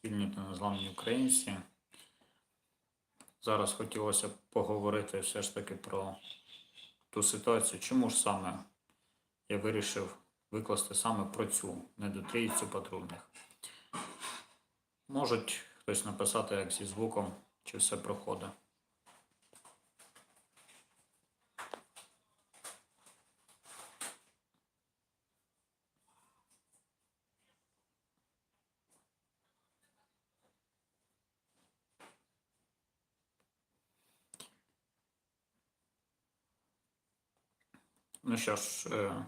спільні та незламні українці. Зараз хотілося б поговорити все ж таки про ту ситуацію, чому ж саме я вирішив викласти саме про цю недотрійцю патрульних. Можуть хтось написати, як зі звуком, чи все проходить. Що ж, е,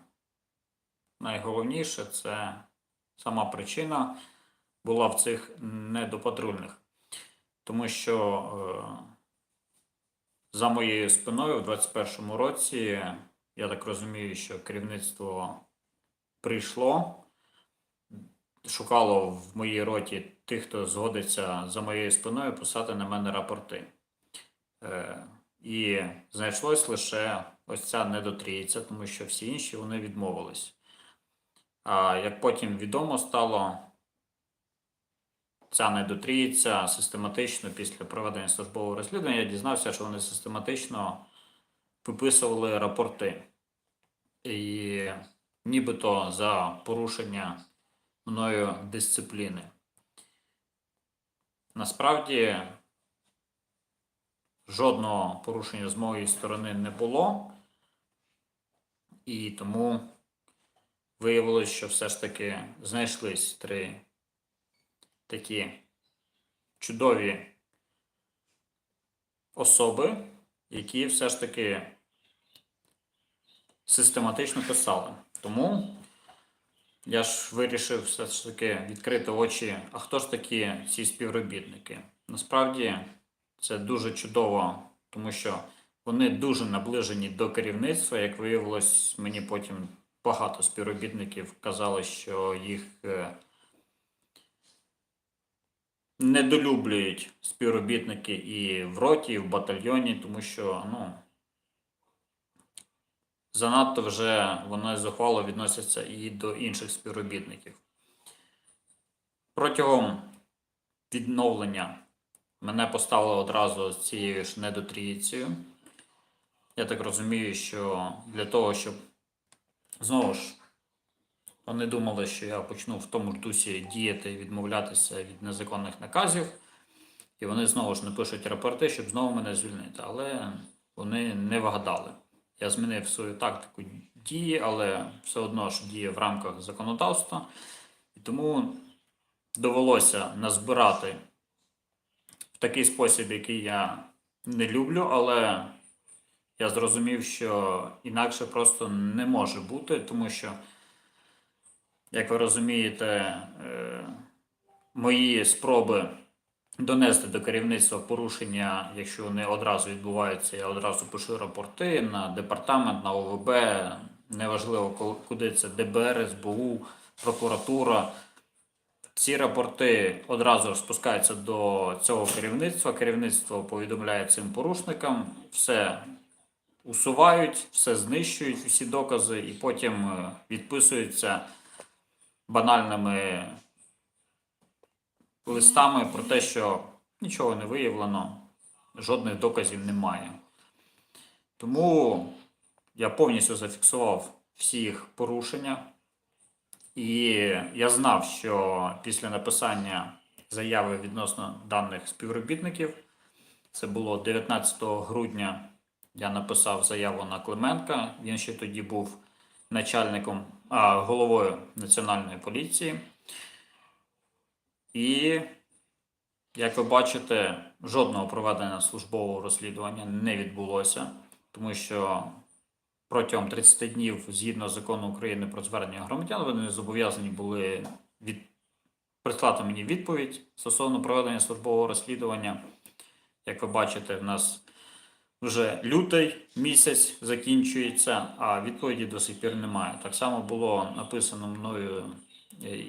найголовніше це сама причина була в цих недопатрульних. Тому що е, за моєю спиною в 2021 році, я так розумію, що керівництво прийшло, шукало в моїй роті тих, хто згодиться за моєю спиною писати на мене рапорти. Е, І знайшлось лише ось ця недотрійця, тому що всі інші вони відмовились. А як потім відомо стало, ця недотрійця систематично після проведення службового розслідування я дізнався, що вони систематично виписували рапорти. І нібито за порушення мною дисципліни. Насправді жодного порушення з моєї сторони не було, і тому виявилось, що все ж таки знайшлись три такі чудові особи, які все ж таки систематично писали. Тому я ж вирішив все ж таки відкрити очі, а хто ж такі ці співробітники? Насправді це дуже чудово, тому що вони дуже наближені до керівництва. Як виявилось, мені потім багато співробітників казали, що їх е, недолюблюють співробітники і в роті, і в батальйоні, тому що ну, занадто вже вони зухвало відносяться і до інших співробітників. Протягом відновлення мене поставили одразу з цією ж недотрійцею. Я так розумію, що для того, щоб знову ж вони думали, що я почну в тому ж дусі діяти і відмовлятися від незаконних наказів, і вони знову ж напишуть рапорти, щоб знову мене звільнити. Але вони не вгадали. Я змінив свою тактику дії, але все одно ж діє в рамках законодавства. І тому довелося назбирати такий спосіб, який я не люблю, але я зрозумів, що інакше просто не може бути, тому що, як ви розумієте, е, мої спроби донести до керівництва порушення, якщо вони одразу відбуваються, я одразу пишу рапорти на департамент, на ОВБ, неважливо куди це ДБР, СБУ, прокуратура. Ці рапорти одразу ж спускаються до цього керівництва. Керівництво повідомляє цим порушникам, все усувають, все знищують, всі докази, і потім е, відписуються банальними листами про те, що нічого не виявлено, жодних доказів немає. Тому я повністю зафіксував всі їх порушення. І я знав, що після написання заяви відносно даних співробітників, це було 19 грудня, я написав заяву на Клименка. Він ще тоді був начальником, а, головою Національної поліції. І, як ви бачите, жодного проведення службового розслідування не відбулося, тому що протягом 30 днів, згідно закону України про звернення громадян, вони зобов'язані були від... прислати мені відповідь стосовно проведення службового розслідування. Як ви бачите, в нас вже лютий місяць закінчується, а відповіді до сих пір немає. Так само було написано мною е,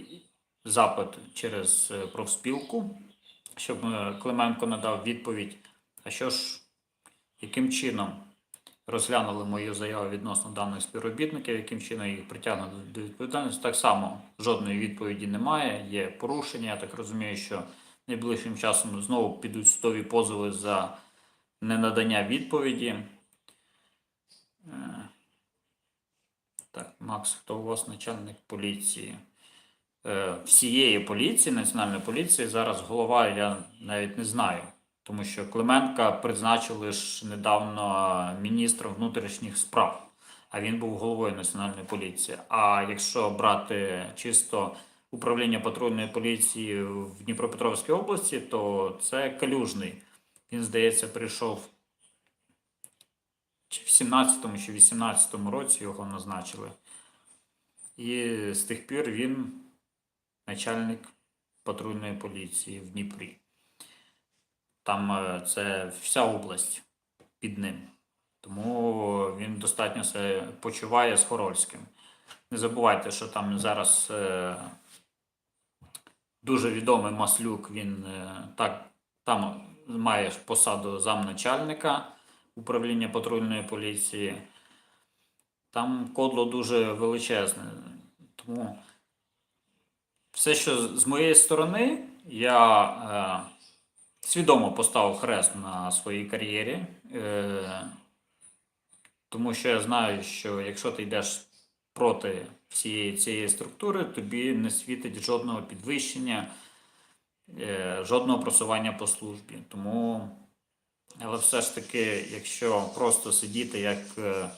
запит через е, профспілку, щоб е, Клименко надав відповідь. А що ж, яким чином розглянули мою заяву відносно даних співробітників, яким чином їх притягнути до відповідальності. Так само жодної відповіді немає, є порушення. Я так розумію, що найближчим часом знову підуть судові позови за ненадання відповіді. Е, Так, Макс, хто у вас начальник поліції? Е, Всієї поліції, національної поліції, зараз голова я навіть не знаю. Тому що Клименка призначили ж недавно міністром внутрішніх справ, а він був головою національної поліції. А якщо брати чисто управління патрульної поліції в Дніпропетровській області, то це Калюжний. Він, здається, прийшов чи в 17-му чи 18-му році його назначили. І з тих пір він начальник патрульної поліції в Дніпрі. Там е, це вся область під ним. Тому він достатньо себе почуває з Хорольським. Не забувайте, що там зараз е, дуже відомий Маслюк, він е, так, там має посаду замначальника управління патрульної поліції. Там кодло дуже величезне. Тому все, що з моєї сторони, я свідомо поставив хрест на своїй кар'єрі. Е, тому що я знаю, що якщо ти йдеш проти всієї цієї структури, тобі не світить жодного підвищення, е, жодного просування по службі. Тому, але все ж таки, якщо просто сидіти як е,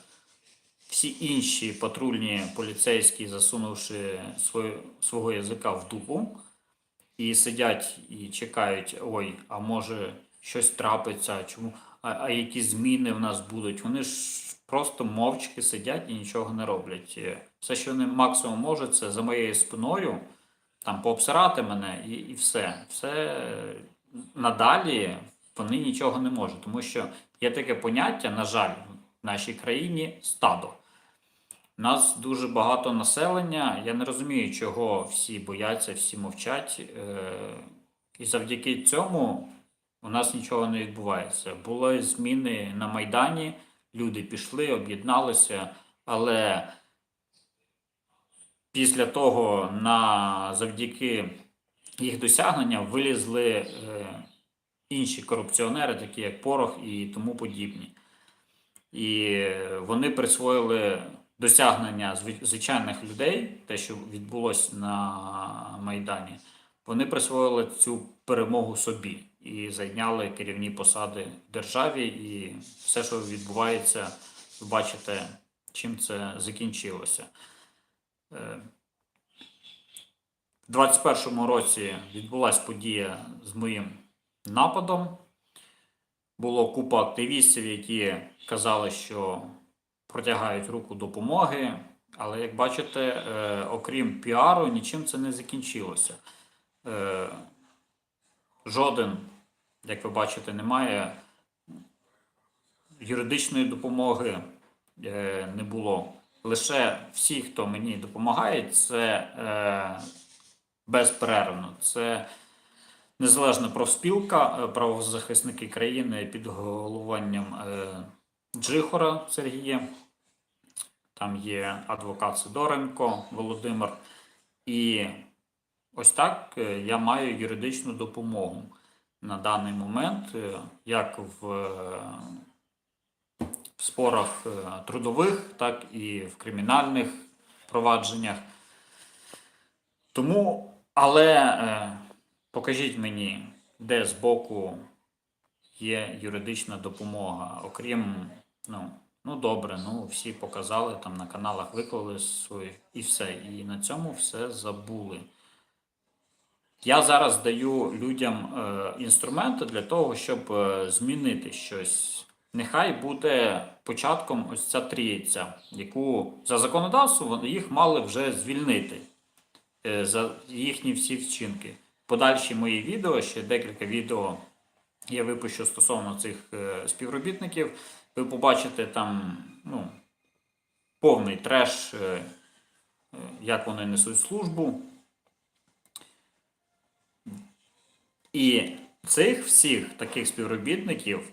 всі інші патрульні поліцейські, засунувши свою, свого язика в дупу, і сидять і чекають, ой, а може щось трапиться, чому, а, а які зміни в нас будуть. Вони ж просто мовчки сидять і нічого не роблять. Е, Все, що вони максимум можуть, це за моєю спиною там пообсирати мене і, і все. Все е, надалі вони нічого не можуть, тому що є таке поняття, на жаль, в нашій країні стадо. Нас дуже багато населення. Я не розумію, чого всі бояться, всі мовчать. Е, І завдяки цьому у нас нічого не відбувається. Були зміни на Майдані, люди пішли, об'єдналися, але після того на завдяки їх досягненням вилізли е, інші корупціонери, такі як Порох і тому подібні. І вони присвоїли досягнення звичайних людей, те, що відбулося на Майдані, вони присвоїли цю перемогу собі і зайняли керівні посади в державі. І все, що відбувається, ви бачите, чим це закінчилося. Е, В 21-му році відбулася подія з моїм нападом. Було купа активістів, які казали, що протягають руку допомоги. Але як бачите, е, окрім піару, нічим це не закінчилося. Е, жоден, як ви бачите, немає юридичної допомоги е, не було. Лише всі, хто мені допомагає, це безперервно. Це незалежна профспілка, правозахисники країни під головуванням Джихора Сергія. Там є адвокат Сидоренко Володимир. І ось так е, я маю юридичну допомогу на даний момент, е, як в, е, в спорах трудових, так і в кримінальних провадженнях. Тому, але покажіть мені, де збоку є юридична допомога, окрім, ну, ну добре, ну всі показали там на каналах, виклали свої і все. І на цьому все забули. Я зараз даю людям е, інструменти для того, щоб е, змінити щось. Нехай буде початком ось ця трійця, яку за законодавством їх мали вже звільнити е, за їхні всі вчинки. Подальші мої відео, ще декілька відео я випущу стосовно цих е, співробітників. Ви побачите там ну, повний треш, е, е, як вони несуть службу. І цих всіх таких співробітників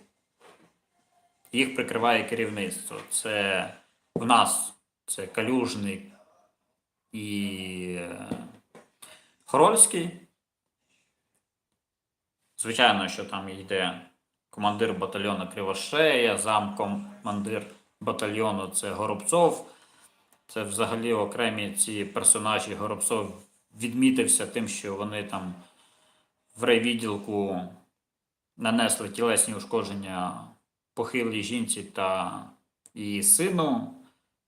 їх прикриває керівництво. Це в нас це Калюжний і е, Хорольський. Звичайно, що там йде командир батальйону Кривошея, замкомандир батальйону це Горобцов. Це взагалі окремі ці персонажі Горобцов відмітився тим, що вони там в райвідділку нанесли тілесні ушкодження похилій жінці та її сину.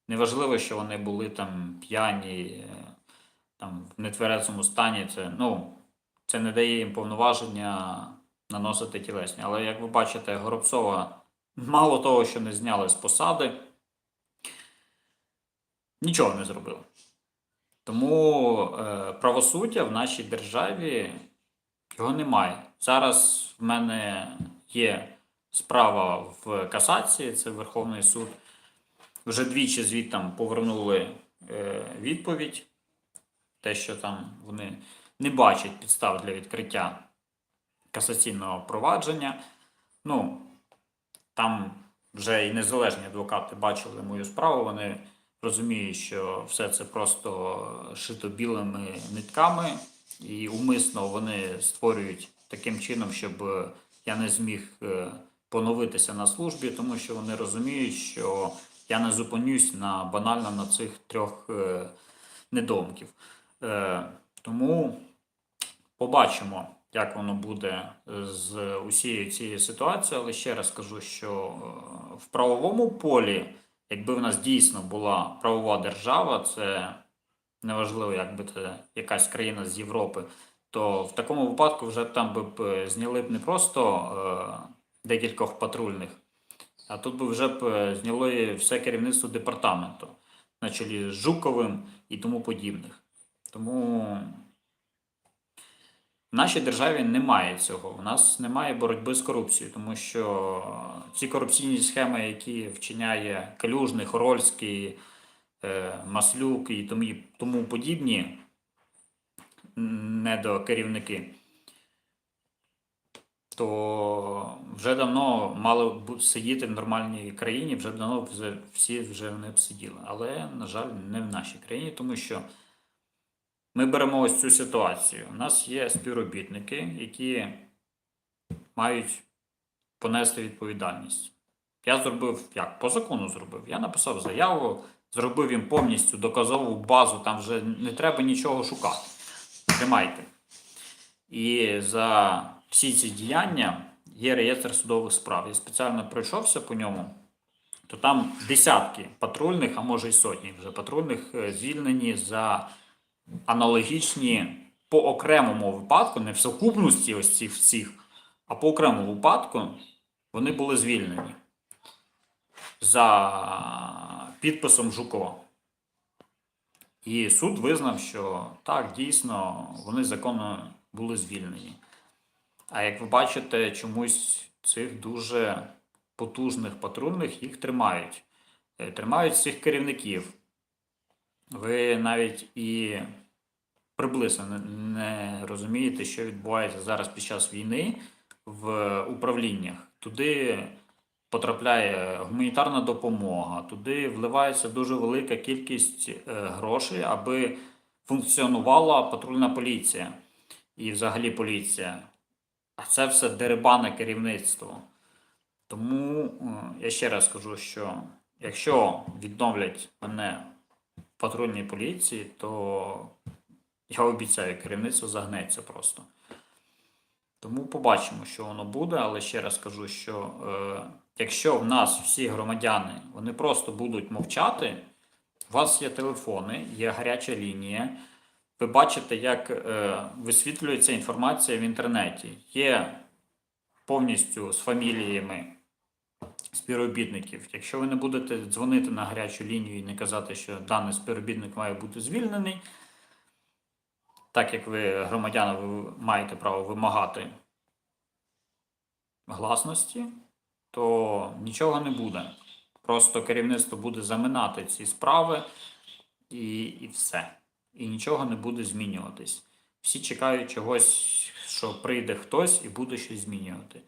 Неважливо, що вони були там п'яні, там, в нетверезому стані. Це, ну, це не дає їм повноваження наносити тілесні. Але як ви бачите, Горобцова мало того, що не зняли з посади, нічого не зробили. Тому е, правосуддя в нашій державі його немає. Зараз в мене є справа в касації, це Верховний суд. Вже двічі звідтам повернули е, відповідь, те, що там вони не бачать підстав для відкриття касаційного провадження. Ну, там вже і незалежні адвокати бачили мою справу. Вони розуміють, що все це просто шито білими нитками, і умисно вони створюють таким чином, щоб я не зміг е, поновитися на службі, тому що вони розуміють, що я не зупинюсь на банально на цих трьох е, недомків. Е, тому побачимо, як воно буде з усією цією ситуацією. Але ще раз кажу, що е, в правовому полі, якби в нас дійсно була правова держава, це неважливо, якби це якась країна з Європи, то в такому випадку вже там би б е, зняли б не просто е, декількох патрульних, а тут би вже б е, зняли все керівництво департаменту, на чолі з Жуковим і тому подібних. Тому в нашій державі немає цього. У нас немає боротьби з корупцією, тому що ці корупційні схеми, які вчиняє Калюжний, Хорольський, е, Маслюк і тому, подібні недокерівники, то вже давно мали б сидіти в нормальній країні, вже давно всі вже вони б сиділи. Але, на жаль, не в нашій країні, тому що ми беремо ось цю ситуацію. У нас є співробітники, які мають понести відповідальність. Я зробив як? По закону зробив. Я написав заяву, зробив їм повністю доказову базу, там вже не треба нічого шукати. Тримайте. І за всі ці діяння є реєстр судових справ. Я спеціально пройшовся по ньому, то там десятки патрульних, а може й сотні вже патрульних е, звільнені за аналогічні по окремому випадку, не в сукупності ось цих всіх, а по окремому випадку вони були звільнені за підписом Жукова. І суд визнав, що так, дійсно, вони законно були звільнені. А як ви бачите, чомусь цих дуже потужних патрульних їх тримають. Е, Тримають цих керівників. Ви навіть і приблизно не, розумієте, що відбувається зараз під час війни в управліннях. Туди потрапляє гуманітарна допомога, туди вливається дуже велика кількість е, грошей, аби функціонувала патрульна поліція і взагалі поліція. А це все дерибане керівництво. Тому е, я ще раз кажу, що якщо відновлять мене патрульній поліції, то я обіцяю, керівництво загнеться просто. Тому побачимо, що воно буде, але ще раз кажу, що е, якщо в нас всі громадяни вони просто будуть мовчати, у вас є телефони, є гаряча лінія. Ви бачите, як е, висвітлюється інформація в інтернеті. Є повністю з фаміліями співробітників. Якщо ви не будете дзвонити на гарячу лінію і не казати, що даний співробітник має бути звільнений, так як ви громадяни, ви маєте право вимагати гласності, то нічого не буде. Просто керівництво буде заминати ці справи і, і все. І нічого не буде змінюватись. Всі чекають чогось, що прийде хтось і буде щось змінювати.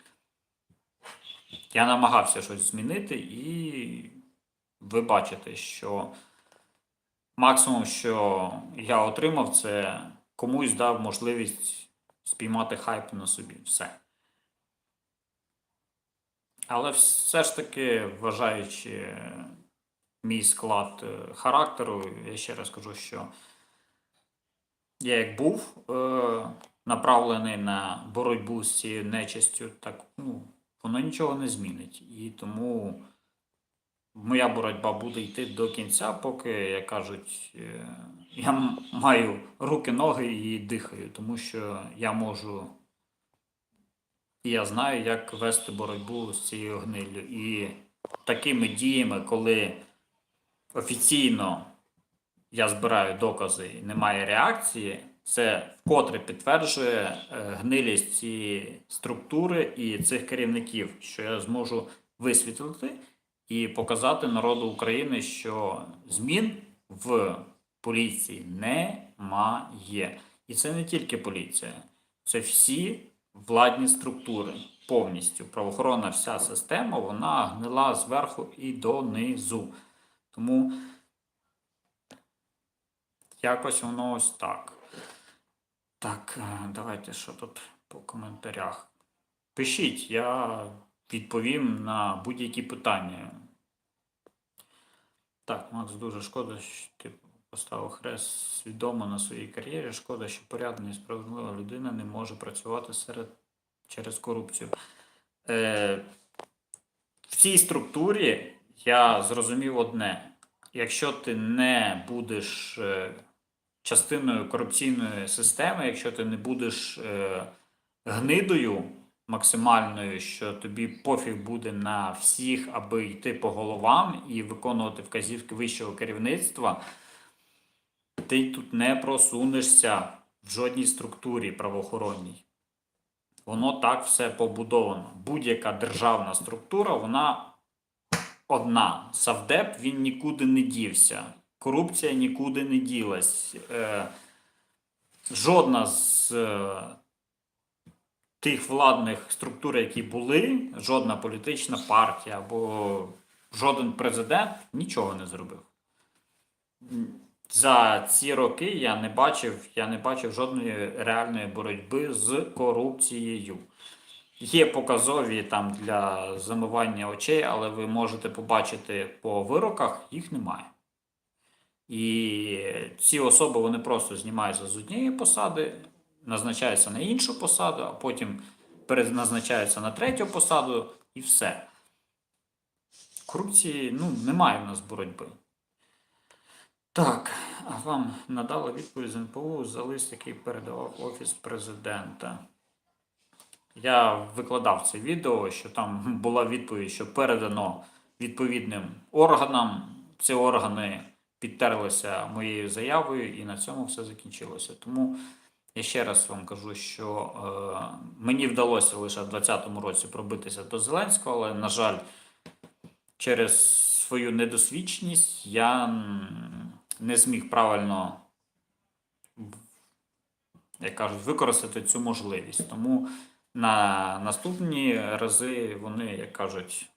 Я намагався щось змінити, і ви бачите, що максимум, що я отримав, це комусь дав можливість спіймати хайп на собі. Все. Але все ж таки, вважаючи мій склад е, характеру, я ще раз кажу, що я як був е, направлений на боротьбу з цією нечистю, так ну, воно нічого не змінить. І тому моя боротьба буде йти до кінця, поки, як кажуть, е, я маю руки, ноги і дихаю, тому що я можу. І я знаю, як вести боротьбу з цією гниллю. І такими діями, коли офіційно я збираю докази і немає реакції, це вкотре підтверджує е, гнилість цієї структури і цих керівників, що я зможу висвітлити і показати народу України, що змін в поліції немає. І це не тільки поліція, це всі владні структури повністю. Правоохоронна вся система вона гнила зверху і донизу. Тому якось воно ось так. Так, е, давайте що тут по коментарях. Пишіть, я відповім на будь-які питання. Так, Макс, дуже шкода, що ти поставив хрест свідомо на своїй кар'єрі. Шкода, що порядна і справедлива людина не може працювати серед через корупцію. Е, в цій структурі я зрозумів одне: якщо ти не будеш е, частиною корупційної системи, якщо ти не будеш е, гнидою максимальною, що тобі пофіг буде на всіх, аби йти по головам і виконувати вказівки вищого керівництва, ти тут не просунешся в жодній структурі правоохоронній. Воно так все побудовано. Будь-яка державна структура, вона одна. Савдеп він нікуди не дівся. Корупція нікуди не ділась. Е, жодна з е, тих владних структур, які були, жодна політична партія або жоден президент нічого не зробив. За ці роки я не бачив, я не бачив жодної реальної боротьби з корупцією. Є показові там для замивання очей, але ви можете побачити по вироках, їх немає. І ці особи вони просто знімаються з однієї посади, назначаються на іншу посаду, а потім переназначаються на третю посаду і все. Корупції ну, немає в нас боротьби. Так, а вам надала відповідь з НПУ за лист, який передавав Офіс президента. Я викладав це відео, що там була відповідь, що передано відповідним органам. Ці органи підтерлися моєю заявою, і на цьому все закінчилося. Тому я ще раз вам кажу, що е, мені вдалося лише в 2020 році пробитися до Зеленського, але, на жаль, через свою недосвідченість я не зміг правильно, як кажуть, використати цю можливість. Тому на наступні рази вони, як кажуть,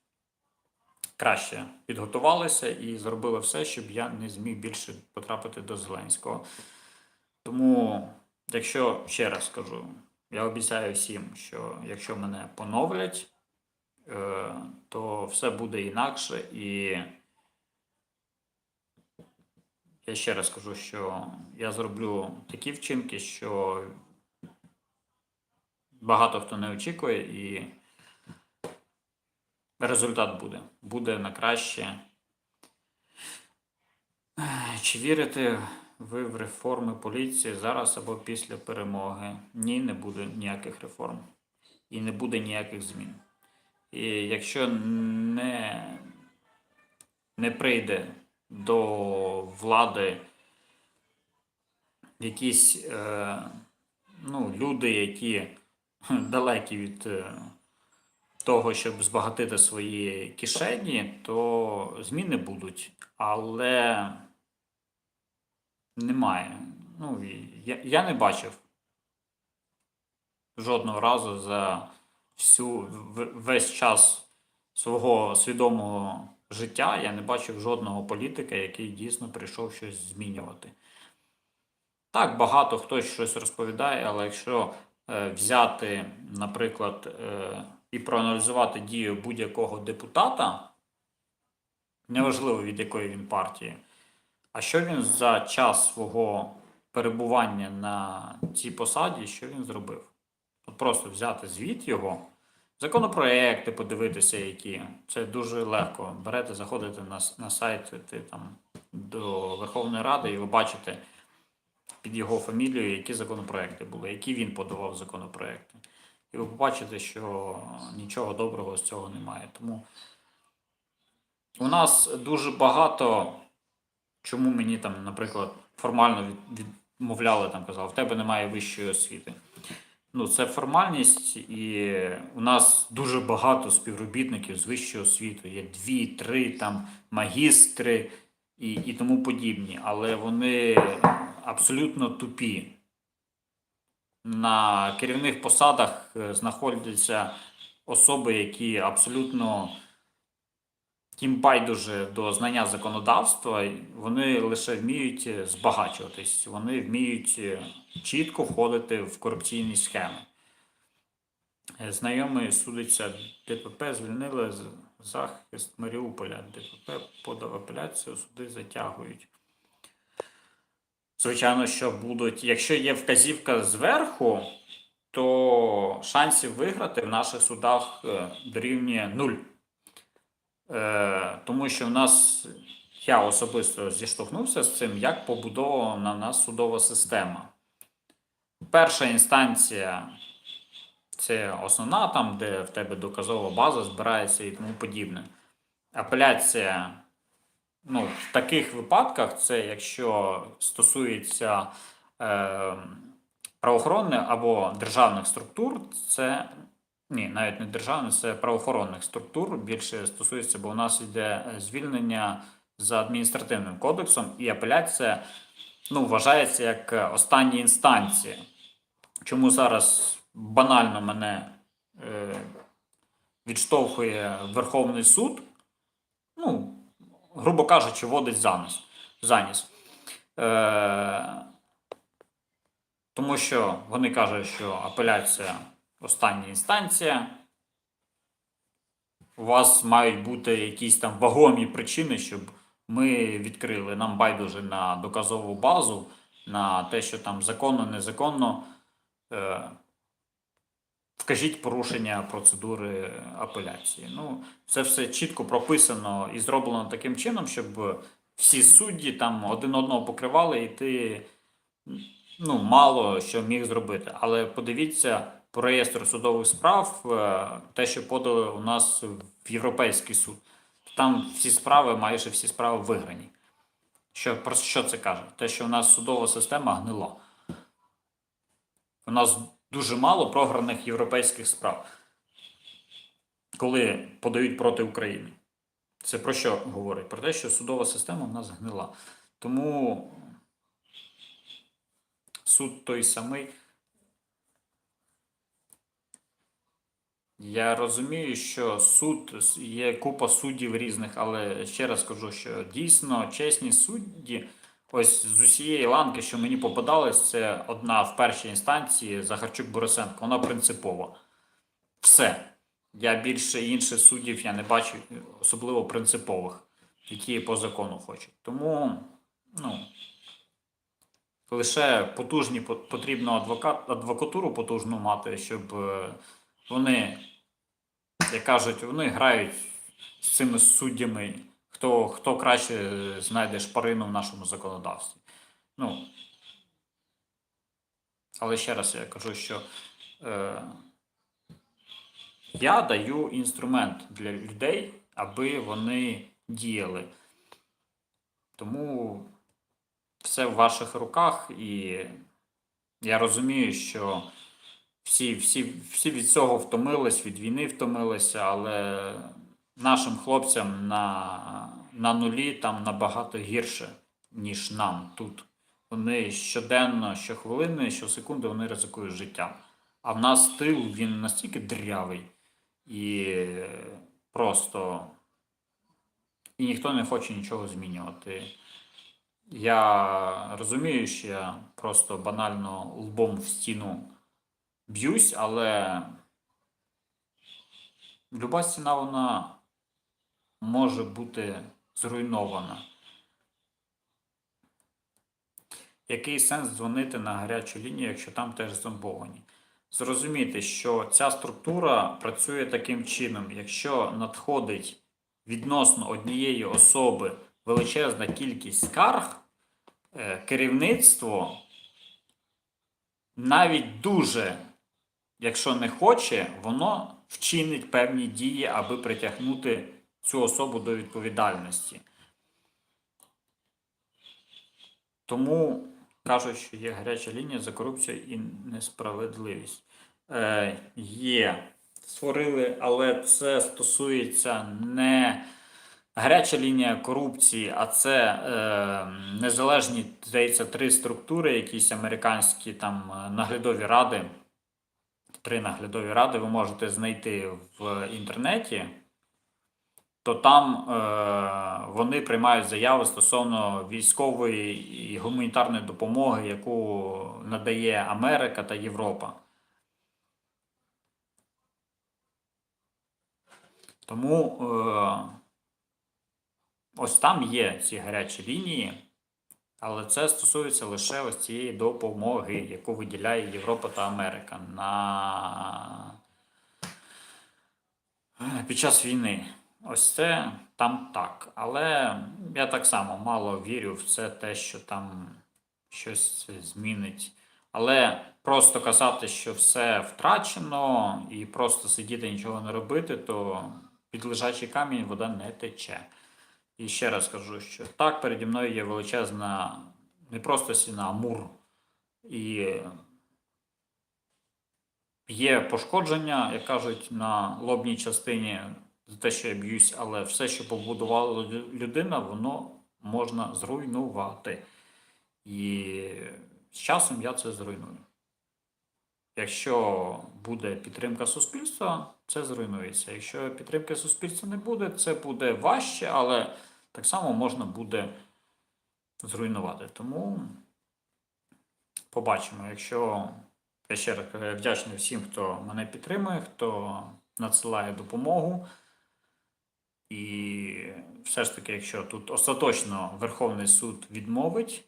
краще підготувалися і зробили все, щоб я не зміг більше потрапити до Зеленського. Тому, якщо ще раз скажу, я обіцяю всім, що якщо мене поновлять, е, то все буде інакше. І я ще раз кажу, що я зроблю такі вчинки, що багато хто не очікує, і результат буде. Буде на краще. Чи вірите ви в реформи поліції зараз або після перемоги? Ні, не буде ніяких реформ. І не буде ніяких змін. І якщо не, не прийде до влади якісь е, ну, люди, які далекі від е, того, щоб збагатити свої кишені, то зміни будуть, але немає. Ну, я, я не бачив жодного разу за всю весь час свого свідомого життя я не бачив жодного політика, який дійсно прийшов щось змінювати. Так, багато хтось щось розповідає, але якщо е, взяти, наприклад, е, і проаналізувати дію будь-якого депутата, неважливо від якої він партії, а що він за час свого перебування на цій посаді, що він зробив? От просто взяти звіт його, законопроекти подивитися, які. Це дуже легко. Берете, заходите на, на сайт ти, там, до Верховної Ради, і ви бачите під його фамілією, які законопроекти були, які він подавав законопроекти. І ви побачите, що нічого доброго з цього немає. Тому у нас дуже багато, чому мені там, наприклад, формально відмовляли, там казали, в тебе немає вищої освіти. Ну, це формальність, і у нас дуже багато співробітників з вищою освітою. Є дві, три там магістри і, і тому подібні, але вони абсолютно тупі. На керівних посадах е, знаходяться особи, які абсолютно тим байдуже до знання законодавства, вони лише вміють е, збагачуватись, вони вміють е, чітко входити в корупційні схеми. Знайомий судиться ДПП, звільнили захист Маріуполя. ДПП подав апеляцію, суди затягують. Звичайно, що будуть, якщо є вказівка зверху, то шансів виграти в наших судах е, дорівнює нуль. Е, тому що в нас я особисто зіштовхнувся з цим, як побудована нас судова система. Перша інстанція це основна, там, де в тебе доказова база збирається і тому подібне. Апеляція ну, в таких випадках, це якщо стосується е, правоохоронних або державних структур, це ні, навіть не державних, це правоохоронних структур більше стосується, бо у нас йде звільнення за адміністративним кодексом, і апеляція ну, вважається як остання інстанція. Чому зараз банально мене е, відштовхує Верховний суд? Грубо кажучи, водить за ніс. За ніс. Е, тому що вони кажуть, що апеляція остання інстанція. У вас мають бути якісь там вагомі причини, щоб ми відкрили нам байдуже на доказову базу, на те, що там законно, незаконно. Е, вкажіть порушення процедури апеляції. Ну, це все чітко прописано і зроблено таким чином, щоб всі судді там один одного покривали, і ти ну, мало що міг зробити. Але подивіться по реєстру судових справ, е, те, що подали у нас в Європейський суд. Там всі справи, майже всі справи виграні. Що, про що це каже? Те, що у нас судова система гнила. У нас дуже мало програних європейських справ, коли подають проти України. Це про що говорить? Про те, що судова система в нас гнила. Тому суд той самий. Я розумію, що суд є купа суддів різних, але ще раз кажу, що дійсно чесні судді, ось з усієї ланки, що мені попадалось, це одна в першій інстанції Захарчук Борисенко. Вона принципова. Все. Я більше інших суддів я не бачу, особливо принципових, які по закону хочуть. Тому, ну. Лише потужні потрібно адвокат, адвокатуру потужну мати, щоб е, вони, як кажуть, вони грають з цими суддями, хто, хто краще е, знайде шпарину в нашому законодавстві. Ну, але ще раз я кажу, що е, я даю інструмент для людей, аби вони діяли. Тому все в ваших руках, і я розумію, що всі, всі, всі від цього втомились, від війни втомилися, але нашим хлопцям на, на нулі там набагато гірше, ніж нам тут. Вони щоденно, щохвилини, щосекунди вони ризикують життям. А в нас тил він настільки дрявий, і просто і ніхто не хоче нічого змінювати. Я розумію, що я просто банально лбом в стіну б'юсь, але люба стіна вона може бути зруйнована. Який сенс дзвонити на гарячу лінію, якщо там теж зомбовані? Зрозуміти, що ця структура працює таким чином, якщо надходить відносно однієї особи величезна кількість скарг, е, керівництво навіть дуже, якщо не хоче, воно вчинить певні дії, аби притягнути цю особу до відповідальності. Тому кажуть, що є гаряча лінія за корупцію і несправедливість. Е, є. Створили, але це стосується не гаряча лінія корупції, а це е, незалежні, здається, три структури, якісь американські там е, наглядові ради. Три наглядові ради ви можете знайти в інтернеті то там е, вони приймають заяви стосовно військової і гуманітарної допомоги, яку надає Америка та Європа. Тому е, ось там є ці гарячі лінії, але це стосується лише ось цієї допомоги, яку виділяє Європа та Америка на під час війни. Ось це там так. Але я так само мало вірю в це те, що там щось змінить. Але просто казати, що все втрачено, і просто сидіти нічого не робити, то під лежачий камінь вода не тече. І ще раз кажу, що так, переді мною є величезна, не просто стіна, а мур. І є пошкодження, як кажуть, на лобній частині за те, що я б'юсь, але все, що побудувала людина, воно можна зруйнувати. І з часом я це зруйную. Якщо буде підтримка суспільства, це зруйнується. Якщо підтримки суспільства не буде, це буде важче, але так само можна буде зруйнувати. Тому побачимо. Якщо я ще раз вдячний всім, хто мене підтримує, хто надсилає допомогу. І все ж таки, якщо тут остаточно Верховний суд відмовить,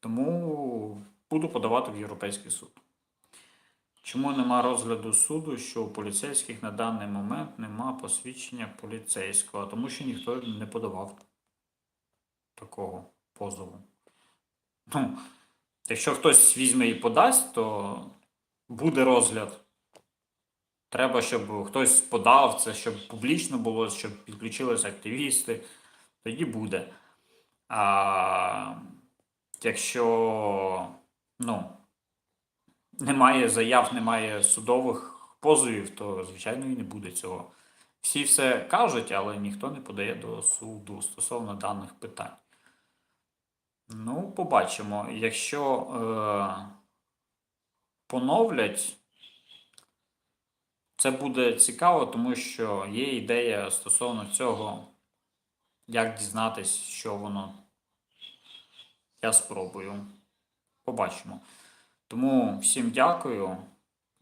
тому буду подавати в Європейський суд. Чому нема розгляду суду, що у поліцейських на даний момент нема посвідчення поліцейського? Тому що ніхто не подавав такого позову. Ну, якщо хтось візьме і подасть, то буде розгляд. Треба, щоб хтось подав це, щоб публічно було, щоб підключилися активісти. Тоді буде. А якщо ну, немає заяв, немає судових позовів, то, звичайно, і не буде цього. Всі все кажуть, але ніхто не подає до суду стосовно даних питань. Ну, побачимо. Якщо е, поновлять. Це буде цікаво, тому що є ідея стосовно цього, як дізнатись, що воно. Я спробую. Побачимо. Тому всім дякую.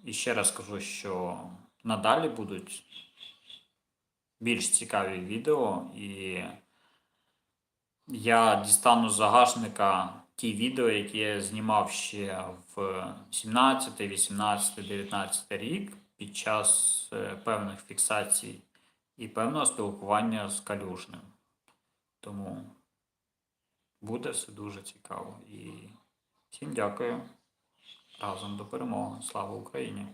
І ще раз кажу, що надалі будуть більш цікаві відео, і я дістану з загашника ті відео, які я знімав ще в 17, 18, 19 рік під час е, певних фіксацій і певного спілкування з калюжним. Тому буде все дуже цікаво. І всім дякую. Разом до перемоги. Слава Україні!